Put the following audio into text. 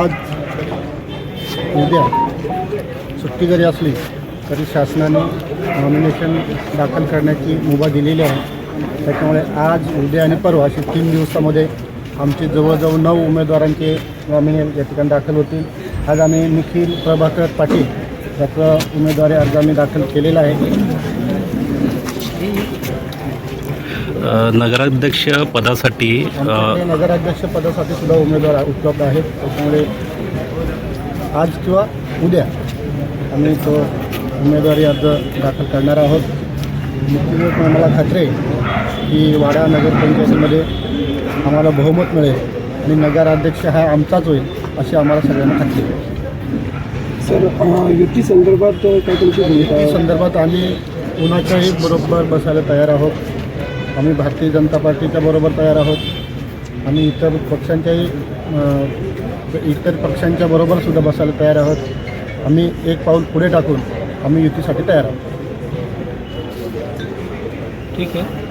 आज उद्या सुट्टी जरी असली तरी शासनाने नॉमिनेशन दाखल करण्याची मुभा दिलेली आहे. त्याच्यामुळे आज उद्या आणि परवा असे तीन दिवसामध्ये आमचे जवळजवळ नऊ उमेदवारांचे नॉमिनेशन या ठिकाणी दाखल होतील. आज आम्ही निखिल प्रभाकर पाटील याचा उमेदवारी अर्ज आम्ही दाखल केलेला आहे. नगराध्यक्ष पदासाठी नगराध्यक्ष पदासाठी सुद्धा उमेदवार उपलब्ध आहेत. त्याच्यामुळे आज किंवा उद्या आम्ही तो उमेदवारी अर्ज दाखल करणार आहोत. निश्चितच मला खात्री आहे की वाडा नगरपंचायतीमध्ये आम्हाला बहुमत मिळेल आणि नगराध्यक्ष हा आमचाच होईल अशी आम्हाला सगळ्यांना खात्री आहे. सर युती संदर्भात काय तुमची? संदर्भात आम्ही कुणाच्याही बरोबर बसायला तयार आहोत. आम्ही भारतीय जनता पार्टीच्या बरोबर तयार आहोत. आम्ही इतर पक्षांच्याही इतर पक्षांच्या बरोबर सुद्धा बसायला तयार आहोत. आम्ही एक पाऊल पुढे टाकून आम्ही युतीसाठी तयार आहोत. ठीक आहे.